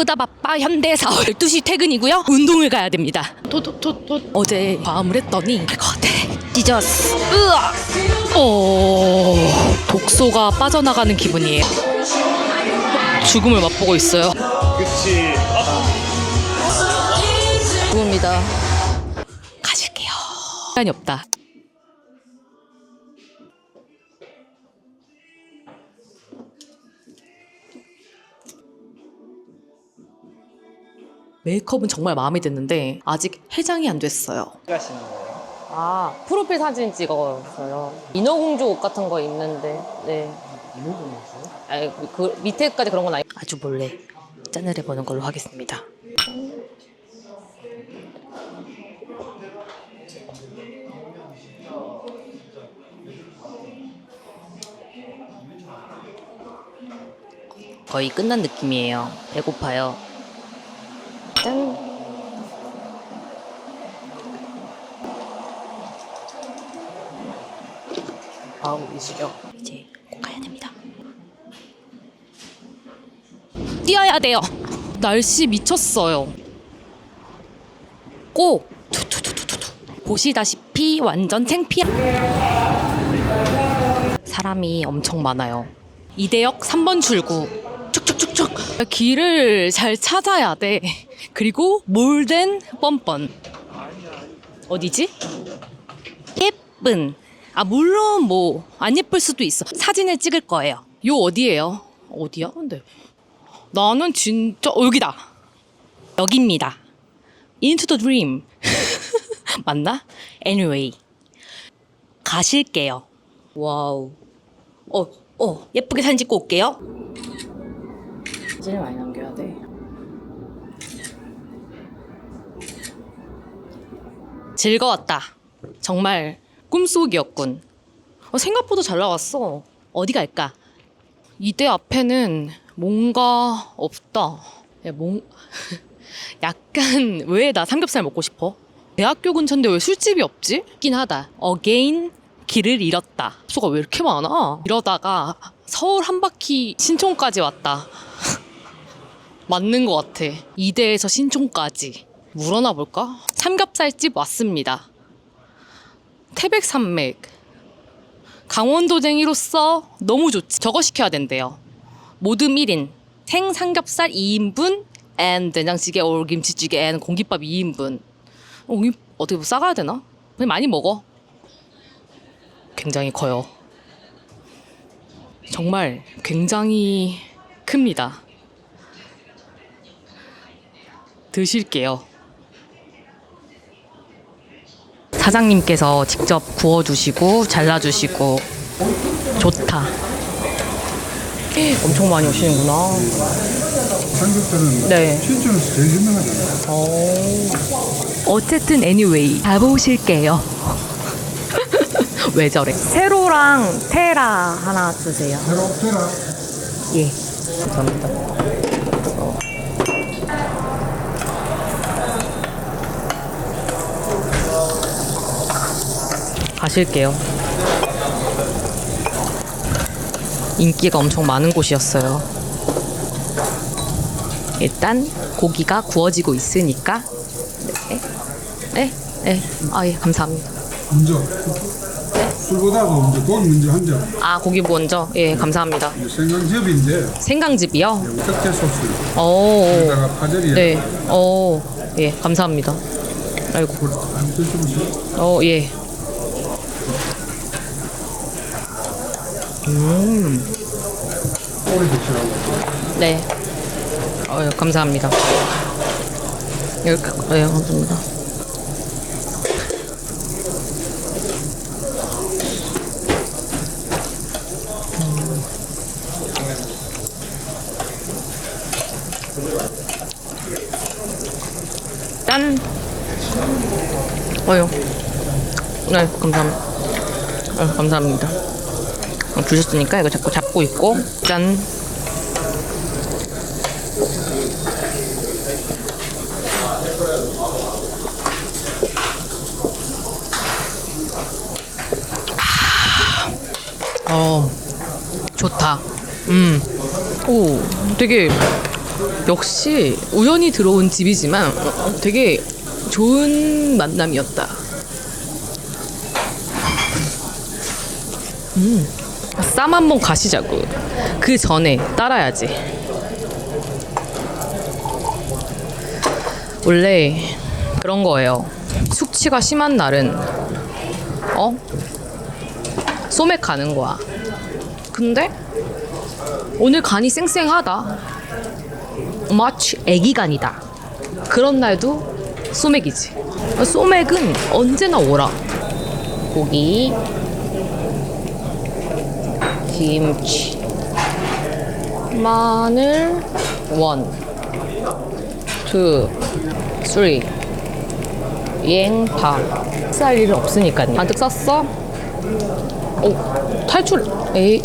바쁘다 바빠 현대사 12시 퇴근이고요. 운동을 가야 됩니다. 도도도도 어제 과음을 했더니 할 것 같아. 찢었어. 으아. 오. 독소가 빠져나가는 기분이에요. 죽음을 맛보고 있어요. 그치. 죽음이다. 가실게요. 시간이 없다. 메이크업은 정말 마음에 드는데 아직 해장이 안 됐어요. 하시는 거예요? 아, 프로필 사진 찍었어요. 인어공주 옷 같은 거 입는데, 네. 인호공이었어요? 아니, 그, 그 밑에까지 그런 건 아니. 아주 몰래 짠을 해보는 걸로 하겠습니다. 거의 끝난 느낌이에요. 배고파요. 다음 이시죠. 이제 꼭 가야 됩니다. 뛰어야 돼요. 날씨 미쳤어요. 고! 투투투투투. 보시다시피 완전 창피한 사람이 엄청 많아요. 이대역 3번 출구. 쭉쭉쭉쭉. 길을 잘 찾아야 돼. 그리고 몰된 뻔뻔. 어디지? 예쁜. 아 물론 뭐 안 예쁠 수도 있어. 사진을 찍을 거예요. 요 어디예요? 어디야? 근데 나는 진짜 어, 여기다. 여기입니다. Into the dream. 맞나? Anyway. 가실게요. 와우. 어, 어, 예쁘게 사진 찍고 올게요. 사진을 많이 남겨야 돼. 즐거웠다. 정말 꿈속이었군. 어, 생각보다 잘 나왔어. 어디 갈까? 이대 앞에는 뭔가 없다. 야, 몽... 약간 왜 나 삼겹살 먹고 싶어? 대학교 근처인데 왜 술집이 없지? 있긴 하다. 어게인 길을 잃었다. 수가 왜 이렇게 많아? 이러다가 서울 한 바퀴 신촌까지 왔다. 맞는 것 같아. 이대에서 신촌까지. 물어나 볼까? 삼겹살집 왔습니다. 태백산맥. 강원도쟁이로서 너무 좋지. 저거 시켜야 된대요. 모듬 1인. 생삼겹살 2인분 앤 된장찌개 올 김치찌개 앤 공깃밥 2인분. 어, 이 어떻게 뭐 싸가야 되나? 그냥 많이 먹어. 굉장히 커요. 정말 굉장히 큽니다. 드실게요. 사장님께서 직접 구워주시고 잘라주시고 좋다. 엄청 많이 오시는구나. 삼겹살은 네. 신촌에서 제일 유명하잖아요. 어쨌든 anyway 가보실게요. 왜 저래? 세로랑 테라 하나 주세요. 새로 테라 예. 감사합니다. 가실게요. 인기가 엄청 많은 곳이었어요. 일단 고기가 구워지고 있으니까 네, 네, 네. 아 예, 감사합니다. 먼저 술보다도 먼저 고기 먼저 한 점. 아 고기 먼저 예, 감사합니다. 생강즙인데 생강즙이요. 특제 소스. 오. 여기다가 파절이. 네. 어, 예, 감사합니다. 아이고. 한번 드셔보세요. 어, 예. 오래 드시라고. 네. 어, 예, 감사합니다. 이렇게, 네, 감사합니다. 짠! 어요. 네, 감사합니다. 어, 감사합니다. 어, 주셨으니까 이거 자꾸 잡고 있고, 짠! 어, 좋다. 음. 오, 되게 역시 우연히 들어온 집이지만 되게 좋은 만남이었다. 음, 쌈 한 번 가시자고. 그 전에 따라야지. 원래 그런 거예요. 숙취가 심한 날은 어 소맥 가는 거야. 근데 오늘 간이 쌩쌩하다. 마치 애기 간이다. 그런 날도 소맥이지. 소맥은 언제나 오라. 고기, 김치, 마늘, 원, 투, 쓰리, 옌파. 쌀 일은 없으니까요. 잔뜩 쌌어? 오, 탈출. 에이.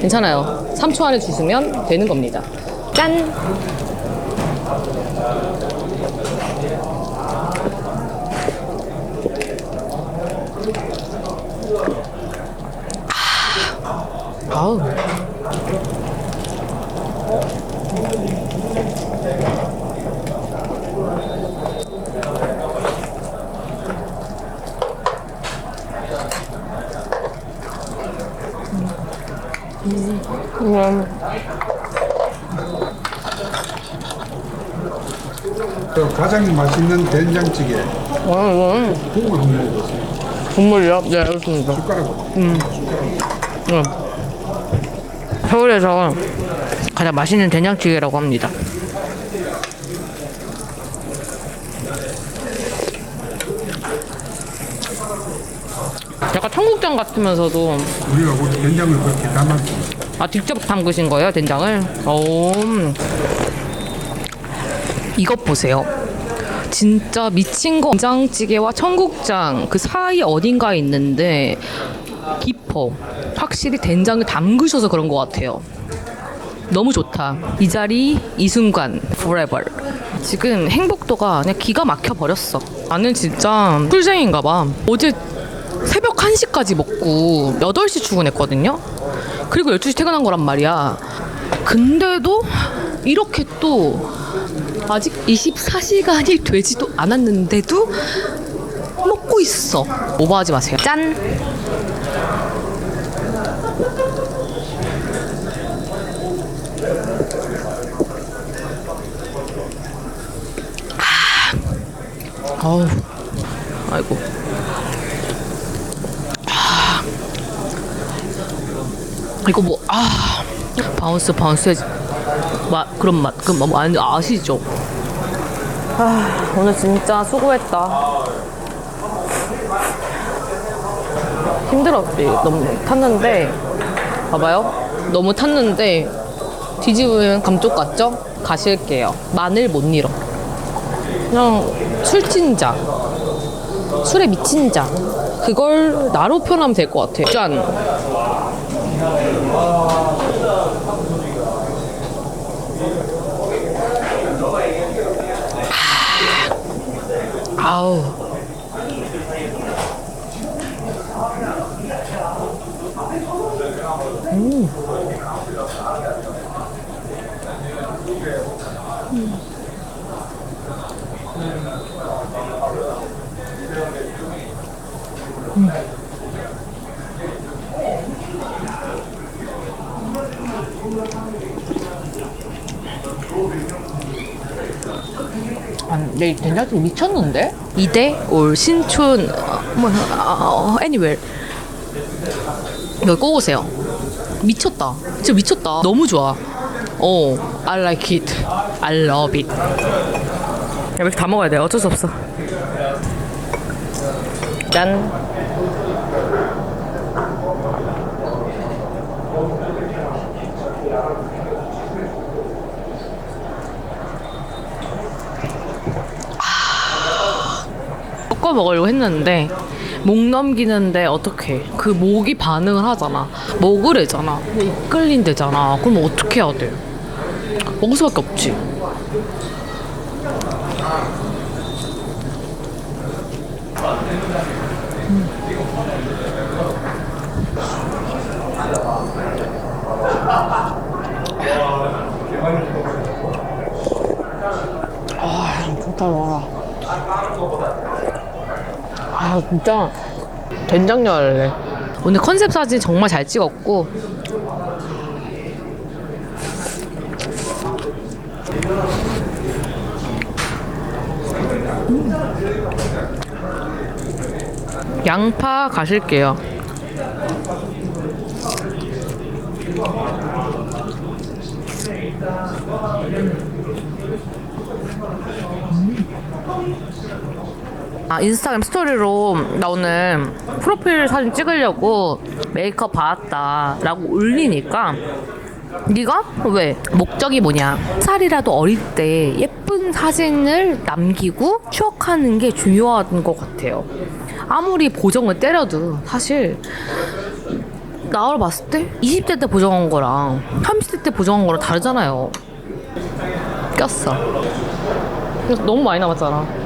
괜찮아요. 3초 안에 주시면 되는 겁니다. 짠! 아. 아우. 그 가장 맛있는 된장찌개 음, 국물 한번 먹어보세요 국물이요? 네, 알겠습니다. 숟가락으로 네. 서울에서 가장 맛있는 된장찌개라고 합니다. 약간 청국장 같으면서도 우리가 그 된장을 그렇게 담았어 아 직접 담그신 거예요 된장을? 오 이것 보세요. 진짜 미친 거 된장찌개와 청국장 그 사이 어딘가에 있는데 깊 어. 확실히 된장을 담그셔서 그런 것 같아요. 너무 좋다. 이 자리, 이 순간, forever. 지금 행복도가 그냥 기가 막혀 버렸어. 나는 진짜 풀쟁인가 봐. 어제 새벽 1시까지 먹고 8시 출근했거든요. 그리고 12시 퇴근한 거란 말이야. 근데도 이렇게 또 아직 24시간이 되지도 않았는데도 먹고 있어. 오버하지 마세요. 짠! 아, 아우, 아이고. 아, 이거 뭐, 아, 바운스, 바운스 해야지. 맛, 그런 맛, 그, 뭐, 아니, 아시죠? 아, 오늘 진짜 수고했다. 힘들었지. 너무 탔는데, 봐봐요. 너무 탔는데, 뒤집으면 감쪽 같죠? 가실게요. 마늘 못 잃어. 그냥 술친자. 술에 미친 자. 그걸 나로 표현하면 될 것 같아. 짠. 아. 아우. 아 니, 내 된장찌개 미쳤는데? 이대 올 신촌 어, 뭐 어, anywhere 여기 꼭 오세요. 미쳤다. 진짜 미쳤다. 너무 좋아. 어, I like it. I love it. 이렇게 다 먹어야 돼. 어쩔 수 없어. 짠. 섞어 먹으려고 했는데 목 넘기는데 어떻게 그 목이 반응을 하잖아. 먹으래잖아. 뭐 이끌린대잖아. 그럼 어떻게 해야 돼 먹을 수밖에 없지. 좋다, 와. 아, 진짜. 된장녀 할래. 오늘 컨셉 사진 정말 잘 찍었고 양파 가실게요. 아 인스타그램 스토리로 나 오늘 프로필 사진 찍으려고 메이크업 받았다 라고 올리니까 네가 왜? 목적이 뭐냐? 살이라도 어릴 때 예쁜 사진을 남기고 추억하는 게 중요한 것 같아요. 아무리 보정을 때려도 사실 나를 봤을 때 20대 때 보정한 거랑 30대 때 보정한 거랑 다르잖아요. 꼈어. 너무 많이 남았잖아.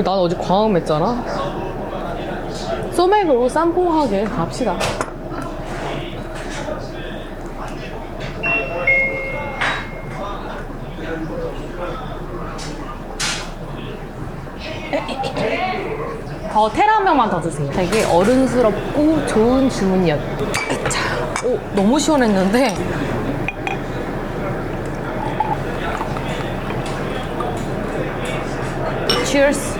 그, 난 어제 광음했잖아. 소맥으로 쌈뽕하게 갑시다. 더 테라 한 명만 더 주세요. 되게 어른스럽고 좋은 주문이었다. 오, 너무 시원했는데 Cheers.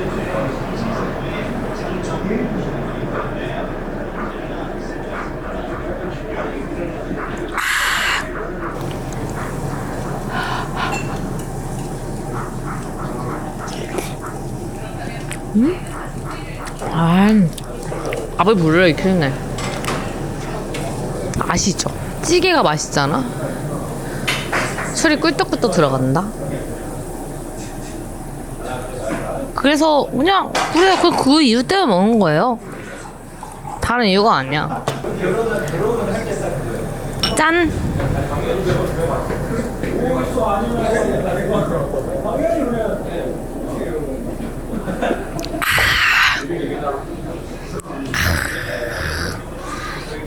아, 밥을 물을 익히네. 아시죠? 찌개가 맛있잖아. 술이 꿀떡꿀떡 들어간다. 그래서 그냥 그래 그, 그 이유 때문에 먹는 거예요. 다른 이유가 아니야. 짠.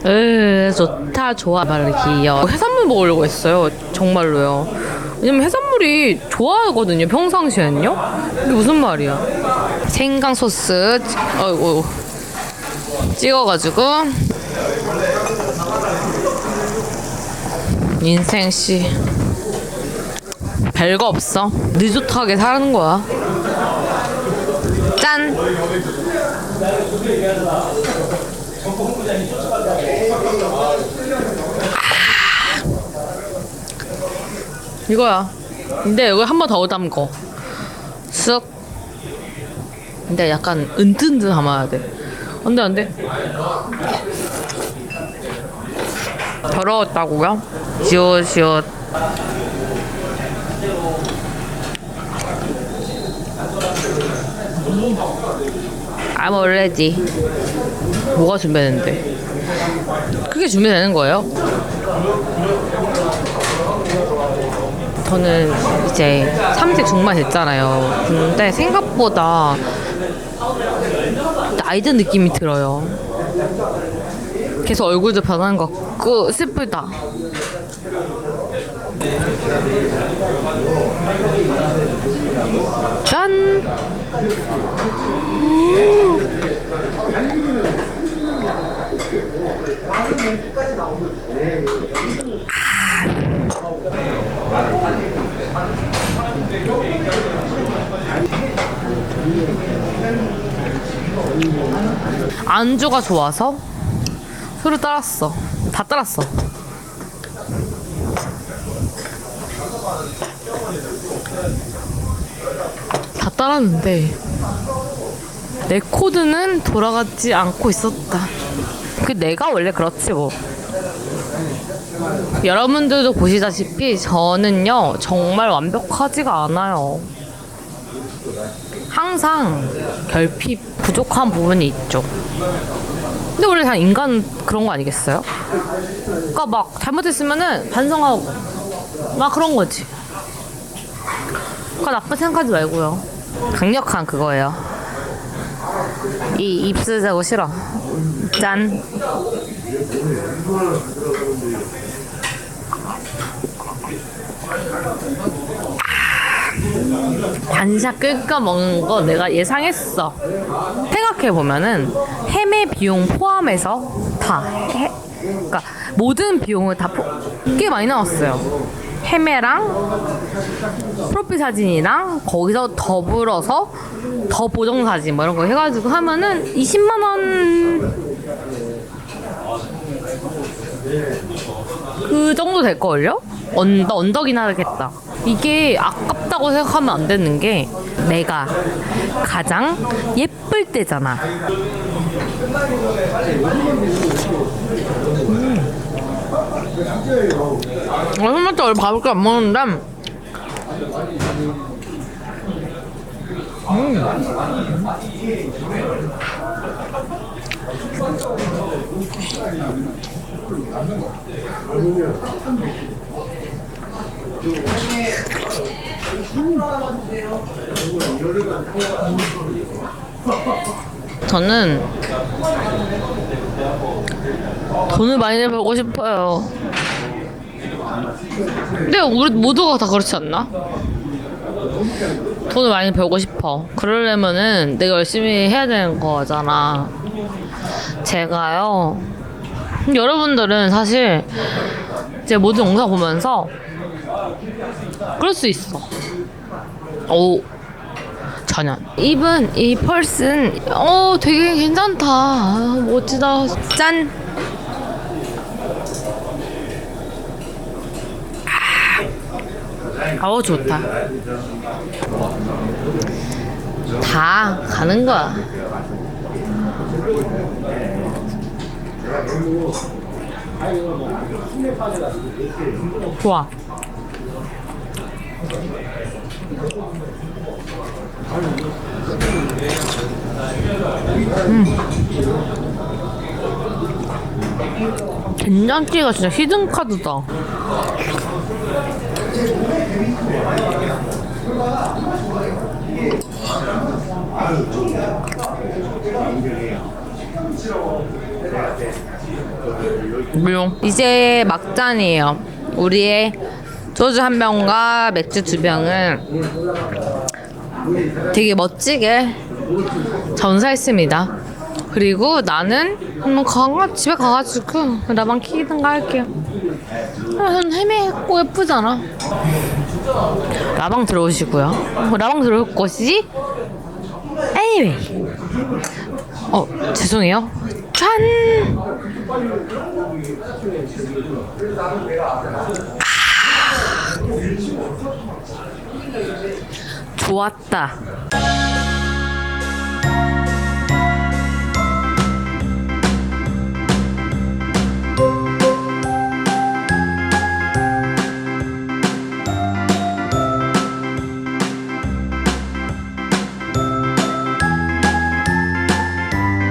으 좋다 좋아. 귀여워. 해산물 먹으려고 했어요 정말로요. 왜냐면 해산물이 좋아하거든요 평상시에는요? 이게 무슨 말이야? 생강 소스. 찍- 어이구 찍어가지고. 인생씨. 별거 없어. 느긋하게 사는 거야. 짠 이거야. 근데 이거 한 번 더 담궈. 쓱. 근데 약간 은튼튼 담아야 돼. 안 돼, 안 돼. 더러웠다고요? 지옷지옷. I'm already. 뭐가 준비되는데? 그게 준비되는 거예요? 저는 이제 30대 중반 됐잖아요. 근데 생각보다 나이 든 느낌이 들어요. 계속 얼굴도 변하는 것 같고 슬프다. 짠! 안주가 좋아서 술을 따랐어. 다 따랐어. 다 따랐는데 내 코드는 돌아가지 않고 있었다. 그 내가 원래 그렇지 뭐. 여러분들도 보시다시피 저는요 정말 완벽하지가 않아요. 항상 결핍 부족한 부분이 있죠. 근데 원래 다 인간 그런 거 아니겠어요? 그러니까 막 잘못했으면은 반성하고 막 그런 거지. 그러니까 나쁜 생각하지 말고요. 강력한 그거예요. 이 입술 자고 싫어. 짠. 반샷 끌까 먹는 거 내가 예상했어. 생각해 보면은 헤매 비용 포함해서 다 해, 그러니까 모든 비용을 다 꽤 많이 나왔어요. 헤매랑 프로필 사진이랑 거기서 더불어서 더 보정 사진 뭐 이런 거 해가지고 하면은 20만 원. 그 정도 될 걸요? 언더 언덕이나 하겠다. 이게 아깝다고 생각하면 안 되는 게 내가 가장 예쁠 때잖아. 음. 어, 손맛도 원래 밥을 안 먹는데 저는 돈을 많이 벌고 싶어요. 근데 우리 모두가 다 그렇지 않나? 돈을 많이 벌고 싶어. 그러려면은 내가 열심히 해야 되는 거잖아. 제가요. 여러분들은 사실 제 모든 영상 보면서 그럴 수 있어. 오. 전혀. 입은 이 펄슨 어 되게 괜찮다. 아, 멋지다. 짠. 아, 아우 좋다. 다 가는 거야. 좋아. 된장찌개가 진짜 히든 카드다. 물론 이제 막잔이에요. 우리의 소주 한 병과 맥주 두 병을 되게 멋지게 전사했습니다. 그리고 나는 음, 강아 집에 가가지고 나만 키든가 할게요. 아, 헤매고 예쁘잖아. 라방 들어오시고요. 어, 라방 들어올 것이지? Anyway. 어 죄송해요. 짠. 아. 좋았다.